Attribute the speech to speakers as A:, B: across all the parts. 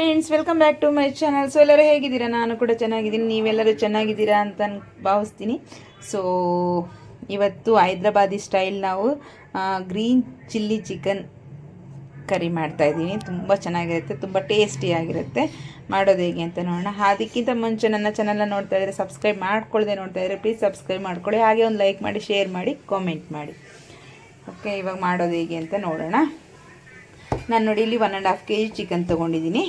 A: Friends welcome back to my channel so ಎಲ್ಲರೂ ಹೇಗಿದ್ದೀರಾ? ನಾನು ಕೂಡ ಚೆನ್ನಾಗಿದ್ದೀನಿ. ನೀವೆಲ್ಲರೂ ಚೆನ್ನಾಗಿದ್ದೀರಾ ಅಂತ ಭಾವಿಸ್ತೀನಿ. ಸೊ ಇವತ್ತು ಹೈದ್ರಾಬಾದಿ ಸ್ಟೈಲ್ ನಾವು ಗ್ರೀನ್ ಚಿಲ್ಲಿ ಚಿಕನ್ ಕರಿ ಮಾಡ್ತಾ ಇದ್ದೀನಿ. ತುಂಬ ಚೆನ್ನಾಗಿರುತ್ತೆ, ತುಂಬ ಟೇಸ್ಟಿಯಾಗಿರುತ್ತೆ ಮಾಡೋದು ಹೇಗೆ ಅಂತ ನೋಡೋಣ. ಅದಕ್ಕಿಂತ ಮುಂಚೆ ನನ್ನ ಚಾನಲ್ನ ನೋಡ್ತಾ ಇದ್ದರೆ ಸಬ್ಸ್ಕ್ರೈಬ್ ಮಾಡ್ಕೊಳ್ಳದೆ ನೋಡ್ತಾ ಇದ್ದರೆ ಪ್ಲೀಸ್ ಸಬ್ಸ್ಕ್ರೈಬ್ ಮಾಡ್ಕೊಳ್ಳಿ. ಹಾಗೆ ಒಂದು ಲೈಕ್ ಮಾಡಿ ಶೇರ್ ಮಾಡಿ ಕಾಮೆಂಟ್ ಮಾಡಿ. ಓಕೆ ಇವಾಗ ಮಾಡೋದು ಹೇಗೆ ಅಂತ ನೋಡೋಣ. ನಾನು ನೋಡಿ, ಇಲ್ಲಿ one and half K G chicken ತೊಗೊಂಡಿದ್ದೀನಿ.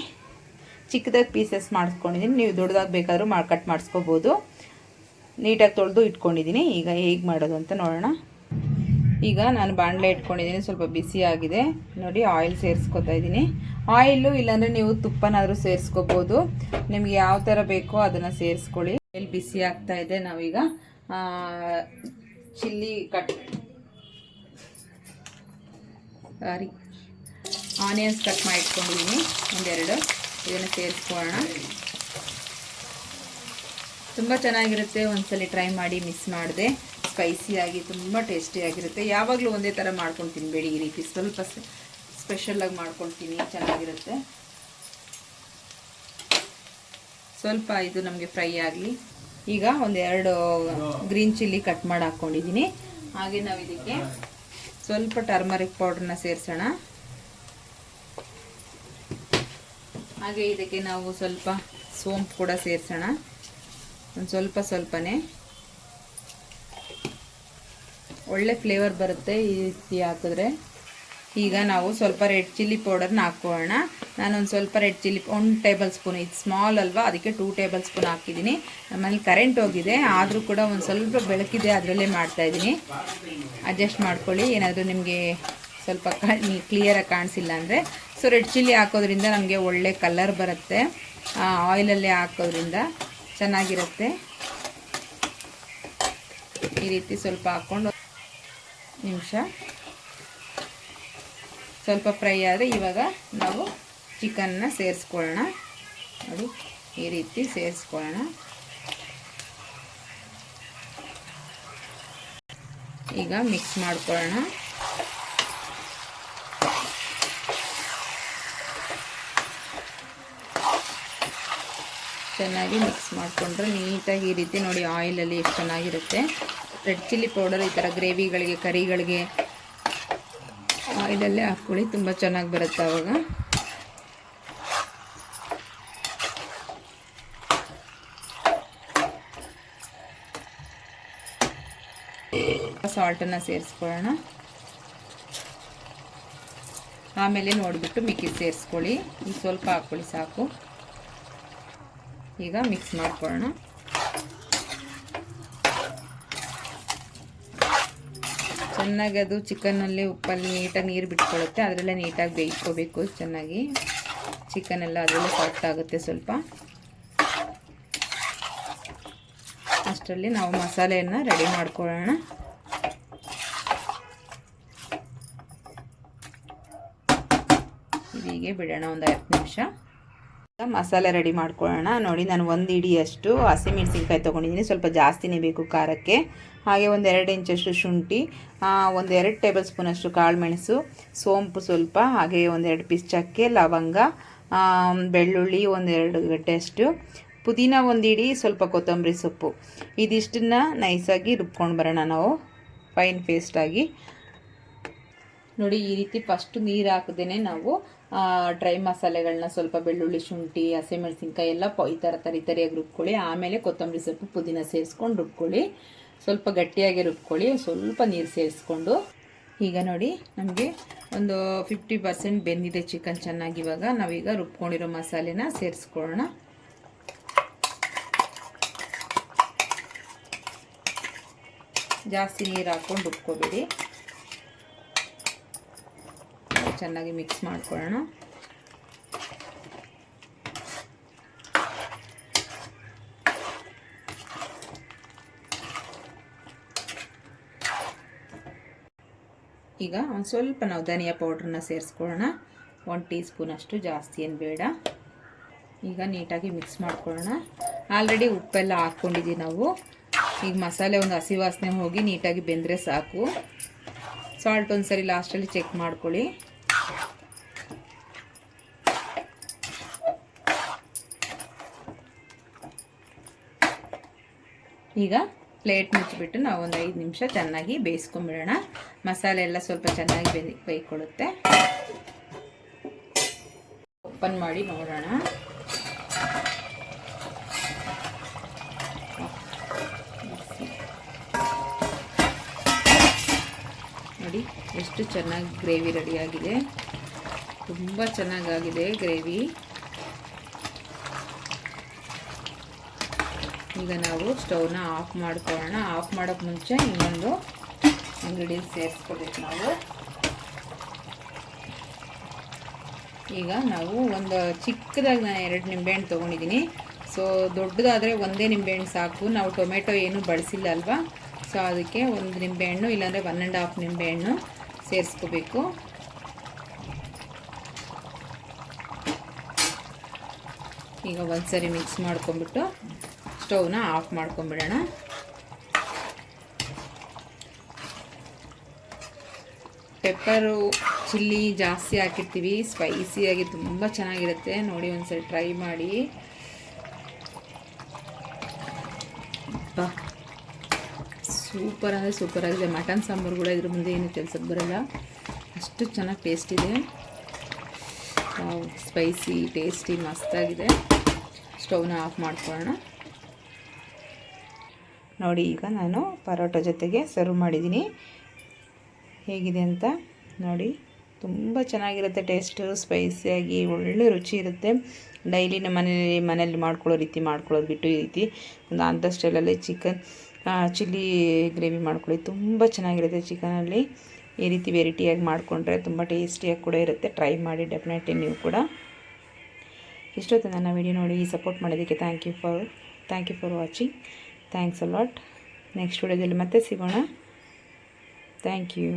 A: ಚಿಕ್ಕದಾಗಿ ಪೀಸಸ್ ಮಾಡಿಸ್ಕೊಂಡಿದ್ದೀನಿ ನೀವು ದೊಡ್ಡದಾಗಿ ಬೇಕಾದರೂ ಮಾಡಿ ಕಟ್ ಮಾಡಿಸ್ಕೋಬೋದು. ನೀಟಾಗಿ ತೊಳೆದು ಇಟ್ಕೊಂಡಿದ್ದೀನಿ ಈಗ ಹೇಗೆ ಮಾಡೋದು ಅಂತ ನೋಡೋಣ. ಈಗ ನಾನು ಬಾಣಲೆ ಇಟ್ಕೊಂಡಿದ್ದೀನಿ ಸ್ವಲ್ಪ ಬಿಸಿ ಆಗಿದೆ. ನೋಡಿ ಆಯಿಲ್ ಸೇರಿಸ್ಕೊತಾ ಇದ್ದೀನಿ ಆಯಿಲು ಇಲ್ಲಾಂದರೆ ನೀವು ತುಪ್ಪನಾದರೂ ಸೇರಿಸ್ಕೋಬೋದು. ನಿಮ್ಗೆ ಯಾವ ಥರ ಬೇಕೋ ಅದನ್ನು ಸೇರಿಸ್ಕೊಳ್ಳಿ. ಆಯಿಲ್ ಬಿಸಿ ಆಗ್ತಾ ಇದೆ ನಾವೀಗ. Chilli cut sorry onions cut ಮಾಡಿ ಇಟ್ಕೊಂಡಿದ್ದೀನಿ ಒಂದೆರಡು. ಇದನ್ನು ಸೇರಿಸ್ಕೊಳ್ಳೋಣ ತುಂಬ ಚೆನ್ನಾಗಿರುತ್ತೆ, ಒಂದ್ಸಲಿ ಟ್ರೈ ಮಾಡಿ ಮಿಸ್ ಮಾಡಿದೆ. ಸ್ಪೈಸಿಯಾಗಿ ತುಂಬ ಟೇಸ್ಟಿಯಾಗಿರುತ್ತೆ ಯಾವಾಗಲೂ ಒಂದೇ ಥರ ಮಾಡ್ಕೊಂಡು ತಿನ್ನಬೇಡಿ ಈ ರೀತಿ. ಸ್ವಲ್ಪ ಸ್ಪೆಷಲಾಗಿ ಮಾಡ್ಕೊಳ್ತೀನಿ ಚೆನ್ನಾಗಿರುತ್ತೆ. ಸ್ವಲ್ಪ ಇದು ನಮಗೆ ಫ್ರೈ ಆಗಲಿ. ಈಗ ಒಂದೆರಡು ಗ್ರೀನ್ ಚಿಲ್ಲಿ ಕಟ್ ಮಾಡಿ ಹಾಕ್ಕೊಂಡಿದ್ದೀನಿ ಹಾಗೆ ನಾವು ಇದಕ್ಕೆ ಸ್ವಲ್ಪ ಟರ್ಮರಿಕ್ ಪೌಡ್ರನ್ನ ಸೇರಿಸೋಣ. ಹಾಗೆ ಇದಕ್ಕೆ ನಾವು ಸ್ವಲ್ಪ ಸೋಂಪು ಕೂಡ ಸೇರಿಸೋಣ. ಒಂದು ಸ್ವಲ್ಪ ಸ್ವಲ್ಪನೇ. ಒಳ್ಳೆ ಫ್ಲೇವರ್ ಬರುತ್ತೆ ಈ ರೀತಿ ಹಾಕಿದ್ರೆ. ಈಗ ನಾವು ಸ್ವಲ್ಪ ರೆಡ್ ಚಿಲ್ಲಿ ಪೌಡರ್ನ ಹಾಕ್ಕೊಳ್ಳೋಣ ನಾನೊಂದು ಸ್ವಲ್ಪ ರೆಡ್ ಚಿಲ್ಲಿ ಒಂದು ಟೇಬಲ್ ಸ್ಪೂನ್ ಇದು ಸ್ಮಾಲ್ ಅಲ್ವಾ, ಅದಕ್ಕೆ ಟೂ ಟೇಬಲ್ ಸ್ಪೂನ್ ಹಾಕಿದ್ದೀನಿ. ನಮ್ಮಲ್ಲಿ ಕರೆಂಟ್ ಹೋಗಿದೆ, ಆದರೂ ಕೂಡ ಒಂದು ಸ್ವಲ್ಪ ಬೆಳಕಿದೆ ಅದರಲ್ಲೇ ಮಾಡ್ತಾಯಿದ್ದೀನಿ ಅಡ್ಜಸ್ಟ್ ಮಾಡ್ಕೊಳ್ಳಿ, ಏನಾದರೂ ನಿಮಗೆ ಸ್ವಲ್ಪ ಕ್ಲಿಯರಾಗಿ ಕಾಣಿಸಿಲ್ಲ ಅಂದರೆ. ಸೊ ರೆಡ್ ಚಿಲ್ಲಿ ಹಾಕೋದ್ರಿಂದ ನಮಗೆ ಒಳ್ಳೆ ಕಲರ್ ಬರುತ್ತೆ. ಆಯಿಲಲ್ಲಿ ಹಾಕೋದ್ರಿಂದ ಚೆನ್ನಾಗಿರುತ್ತೆ. ಈ ರೀತಿ ಸ್ವಲ್ಪ ಹಾಕ್ಕೊಂಡು ನಿಮಿಷ. ಸ್ವಲ್ಪ ಫ್ರೈ ಆದರೆ ಇವಾಗ ನಾವು ಚಿಕನ್ನ ಸೇರಿಸ್ಕೊಳ್ಳೋಣ. ನೋಡಿ, ಈ ರೀತಿ ಸೇರಿಸ್ಕೊಳ್ಳೋಣ. ಈಗ ಮಿಕ್ಸ್ ಮಾಡ್ಕೊಳ್ಳೋಣ. ಚೆನ್ನಾಗಿ ಮಿಕ್ಸ್ ಮಾಡಿಕೊಂಡ್ರೆ ನೀಟಾಗಿ ಈ ರೀತಿ ನೋಡಿ ಆಯಿಲಲ್ಲಿ ಎಷ್ಟು ಚೆನ್ನಾಗಿರುತ್ತೆ. ರೆಡ್ ಚಿಲ್ಲಿ ಪೌಡರ್ ಈ ಥರ ಗ್ರೇವಿಗಳಿಗೆ ಕರಿಗಳಿಗೆ ಆಯಿಲಲ್ಲೇ ಹಾಕ್ಕೊಳ್ಳಿ, ತುಂಬ ಚೆನ್ನಾಗಿ ಬರುತ್ತೆ ಆವಾಗ ಸಾಲ್ಟನ್ನು ಸೇರಿಸ್ಕೊಳ್ಳೋಣ. ಆಮೇಲೆ ನೋಡಿಬಿಟ್ಟು ಮಿಕ್ಕಿ ಸೇರಿಸ್ಕೊಳ್ಳಿ. ಸ್ವಲ್ಪ ಹಾಕ್ಕೊಳ್ಳಿ ಸಾಕು. ಈಗ ಮಿಕ್ಸ್ ಮಾಡ್ಕೊಳ್ಳೋಣ. ಚೆನ್ನಾಗಿ ಅದು ಚಿಕನಲ್ಲಿ ಉಪ್ಪಲ್ಲಿ ನೀಟಾಗಿ ನೀರು ಬಿಟ್ಕೊಳ್ಳುತ್ತೆ. ಅದರಲ್ಲೇ ನೀಟಾಗಿ ಬೇಯಿಸ್ಕೋಬೇಕು ಚೆನ್ನಾಗಿ. ಚಿಕನ್ ಎಲ್ಲ ಅದರಲ್ಲೇ ಸಾಫ್ಟ್ ಆಗುತ್ತೆ ಸ್ವಲ್ಪ. ಅಷ್ಟರಲ್ಲಿ ನಾವು ಮಸಾಲೆಯನ್ನು ರೆಡಿ ಮಾಡ್ಕೊಳ್ಳೋಣ. ಹೀಗೆ ಬಿಡೋಣ ಒಂದು ಹತ್ತು ನಿಮಿಷ. ಮಸಾಲೆ ರೆಡಿ ಮಾಡ್ಕೊಳ್ಳೋಣ. ನೋಡಿ, ನಾನು ಒಂದು ಇಡಿಯಷ್ಟು ಹಸಿಮೆಣಸಿನ್ಕಾಯಿ ತೊಗೊಂಡಿದ್ದೀನಿ. ಸ್ವಲ್ಪ ಜಾಸ್ತಿನೇ ಬೇಕು ಖಾರಕ್ಕೆ. ಹಾಗೆ ಒಂದು ಎರಡು ಇಂಚಷ್ಟು ಶುಂಠಿ ಒಂದು ಎರಡು ಟೇಬಲ್ ಸ್ಪೂನಷ್ಟು ಕಾಳುಮೆಣಸು, ಸೋಂಪು ಸ್ವಲ್ಪ, ಹಾಗೆ ಒಂದೆರಡು ಪೀಸ್ ಚಕ್ಕೆ, ಲವಂಗ ಬೆಳ್ಳುಳ್ಳಿ ಒಂದೆರಡು ಗಡ್ಡೆಯಷ್ಟು ಪುದೀನ ಒಂದು ಇಡಿ, ಸ್ವಲ್ಪ ಕೊತ್ತಂಬರಿ ಸೊಪ್ಪು. ಇದಿಷ್ಟನ್ನು ನೈಸಾಗಿ ರುಬ್ಕೊಂಡು ಬರೋಣ ನಾವು. ಫೈನ್ ಪೇಸ್ಟಾಗಿ. ನೋಡಿ, ಈ ರೀತಿ ಫಸ್ಟ್ ನೀರು ಹಾಕದೇನೆ ನಾವು ಡ್ರೈ ಮಸಾಲೆಗಳನ್ನ ಸ್ವಲ್ಪ ಬೆಳ್ಳುಳ್ಳಿ, ಶುಂಠಿ, ಹಸಿಮೆಣಸಿನ್ಕಾಯಿ ಎಲ್ಲ ಈ ಥರ ತರಿ ತರಿಯಾಗಿ ರುಬ್ಕೊಳ್ಳಿ. ಆಮೇಲೆ ಕೊತ್ತಂಬರಿ ಸೊಪ್ಪು ಪುದೀನ ಸೇರಿಸ್ಕೊಂಡು ರುಬ್ಕೊಳ್ಳಿ. ಸ್ವಲ್ಪ ಗಟ್ಟಿಯಾಗಿ ರುಬ್ಕೊಳ್ಳಿ. ಸ್ವಲ್ಪ ನೀರು ಸೇರಿಸ್ಕೊಂಡು. ಈಗ ನೋಡಿ, ನಮಗೆ ಒಂದು ಫಿಫ್ಟಿ ಪರ್ಸೆಂಟ್ ಬೆಂದಿದೆ ಚಿಕನ್ ಚೆನ್ನಾಗಿ ಇವಾಗ. ನಾವೀಗ ರುಬ್ಕೊಂಡಿರೋ ಮಸಾಲೆನ ಸೇರಿಸ್ಕೊಳ್ಳೋಣ. ಜಾಸ್ತಿ ನೀರು ಹಾಕ್ಕೊಂಡು ರುಬ್ಕೋಬೇಡಿ. ಚೆನ್ನಾಗಿ ಮಿಕ್ಸ್ ಮಾಡ್ಕೊಳ್ಳೋಣ. ಈಗ ಒಂದು ಸ್ವಲ್ಪ ನಾವು ಧನಿಯಾ ಪೌಡ್ರನ್ನ ಸೇರಿಸ್ಕೊಳ್ಳೋಣ. ಒಂದು ಟೀ ಸ್ಪೂನಷ್ಟು ಜಾಸ್ತಿ ಏನು ಬೇಡ. ಈಗ ನೀಟಾಗಿ ಮಿಕ್ಸ್ ಮಾಡ್ಕೊಳ್ಳೋಣ. ಆಲ್ರೆಡಿ ಉಪ್ಪೆಲ್ಲ ಹಾಕ್ಕೊಂಡಿದ್ದೀವಿ ನಾವು. ಈಗ ಮಸಾಲೆ ಒಂದು ಹಸಿ ವಾಸನೆ ಹೋಗಿ ನೀಟಾಗಿ ಬೆಂದರೆ ಸಾಕು. ಸಾಲ್ಟ್ ಒಂದು ಸರಿ ಲಾಸ್ಟಲ್ಲಿ ಚೆಕ್ ಮಾಡ್ಕೊಳ್ಳಿ. ಈಗ ಪ್ಲೇಟ್ ಮುಚ್ಚಿಬಿಟ್ಟು ನಾವು ಒಂದು ಐದು ನಿಮಿಷ ಚೆನ್ನಾಗಿ ಬೇಯಿಸ್ಕೊಂಬಿಡೋಣ. ಮಸಾಲೆ ಎಲ್ಲ ಸ್ವಲ್ಪ ಚೆನ್ನಾಗಿ ಬೇಯಿ ಬೇಯ್ಕೊಳ್ಳುತ್ತೆ. ಓಪನ್ ಮಾಡಿ ನೋಡೋಣ. ನೋಡಿ, ಎಷ್ಟು ಚೆನ್ನಾಗಿ ಗ್ರೇವಿ ರೆಡಿಯಾಗಿದೆ ತುಂಬ ಚೆನ್ನಾಗಾಗಿದೆ ಗ್ರೇವಿ. ಈಗ ನಾವು ಸ್ಟೌವ್ನ ಆಫ್ ಮಾಡ್ಕೊಳ್ಳೋಣ. ಆಫ್ ಮಾಡೋಕ್ಕೆ ಮುಂಚೆ ಇನ್ನೊಂದು ಇಂಗ್ರೀಡಿಯನ್ಸ್ ಸೇರಿಸ್ಕೊಬೇಕು ನಾವು. ಈಗ ನಾವು ಒಂದು ಚಿಕ್ಕದಾಗಿ ನಾನು ಎರಡು ನಿಂಬೆಹಣ್ಣು ತೊಗೊಂಡಿದ್ದೀನಿ. ಸೊ ದೊಡ್ಡದಾದರೆ ಒಂದೇ ನಿಂಬೆಹಣ್ಣು ಸಾಕು. ನಾವು ಟೊಮೆಟೊ ಏನು ಬಳಸಿಲ್ಲ ಅಲ್ವಾ? ಸೊ ಅದಕ್ಕೆ ಒಂದು ನಿಂಬೆಹಣ್ಣು, ಇಲ್ಲಾಂದರೆ ಒನ್ ಆ್ಯಂಡ್ ಹಾಫ್ ನಿಂಬೆಹಣ್ಣು ಸೇರಿಸ್ಕೋಬೇಕು. ಈಗ ಒಂದ್ಸರಿ ಮಿಕ್ಸ್ ಮಾಡ್ಕೊಂಬಿಟ್ಟು ಸ್ಟವ್ನ ಆಫ್ ಮಾಡ್ಕೊಂಬಿಡೋಣ. ಪೆಪ್ಪರು, ಚಿಲ್ಲಿ ಜಾಸ್ತಿ ಹಾಕಿರ್ತೀವಿ. ಸ್ಪೈಸಿಯಾಗಿ ತುಂಬ ಚೆನ್ನಾಗಿರುತ್ತೆ. ನೋಡಿ ಒಂದ್ಸರಿ ಟ್ರೈ ಮಾಡಿ. ಬಾ. ಸೂಪರ್ ಅಂದರೆ ಸೂಪರ್ ಆಗಿದೆ. ಮಟನ್ ಸಾಂಬಾರು ಕೂಡ ಇದ್ರ ಮುಂದೆ ಏನು ಕೆಲಸಕ್ಕೆ ಬರಲ್ಲ. ಅಷ್ಟು ಚೆನ್ನಾಗಿ ಟೇಸ್ಟ್ ಇದೆ. ಸ್ಪೈಸಿ ಟೇಸ್ಟಿ ಮಸ್ತಾಗಿದೆ. ಸ್ಟೌವ್ನ ಆಫ್ ಮಾಡ್ಕೊಳ್ಳೋಣ. ನೋಡಿ ಈಗ ನಾನು ಪರೋಟ ಜೊತೆಗೆ ಸರ್ವ್ ಮಾಡಿದ್ದೀನಿ. ಹೇಗಿದೆ ಅಂತ ನೋಡಿ, ತುಂಬ ಚೆನ್ನಾಗಿರುತ್ತೆ ಟೇಸ್ಟು ಸ್ಪೈಸಿಯಾಗಿ ಒಳ್ಳೆ ರುಚಿ ಇರುತ್ತೆ. ಡೈಲಿ ನಮ್ಮ ಮನೇಲಿ ಮನೇಲಿ ಮಾಡ್ಕೊಳ್ಳೋ ರೀತಿ ಮಾಡ್ಕೊಳ್ಳೋದು ಬಿಟ್ಟು ಈ ರೀತಿ ಒಂದು ಅಂಥ ಸ್ಟೈಲಲ್ಲಿ ಚಿಕನ್ ಚಿಲ್ಲಿ ಗ್ರೇವಿ ಮಾಡ್ಕೊಳ್ಳಿ. ತುಂಬ ಚೆನ್ನಾಗಿರುತ್ತೆ ಚಿಕನಲ್ಲಿ ಈ ರೀತಿ ವೆರೈಟಿಯಾಗಿ ಮಾಡಿಕೊಂಡ್ರೆ ತುಂಬ ಟೇಸ್ಟಿಯಾಗಿ ಕೂಡ ಇರುತ್ತೆ. ಟ್ರೈ ಮಾಡಿ ಡೆಫಿನೆಟ್ಲಿ ನೀವು ಕೂಡ. ಇಷ್ಟೊತ್ತು ನನ್ನ ವಿಡಿಯೋ ನೋಡಿ ಸಪೋರ್ಟ್ ಮಾಡೋದಕ್ಕೆ thank you for thank you for watching thanks a lot next ವಿಡಿಯೋದಲ್ಲಿ ಮತ್ತೆ ಸಿಗೋಣ. Thank you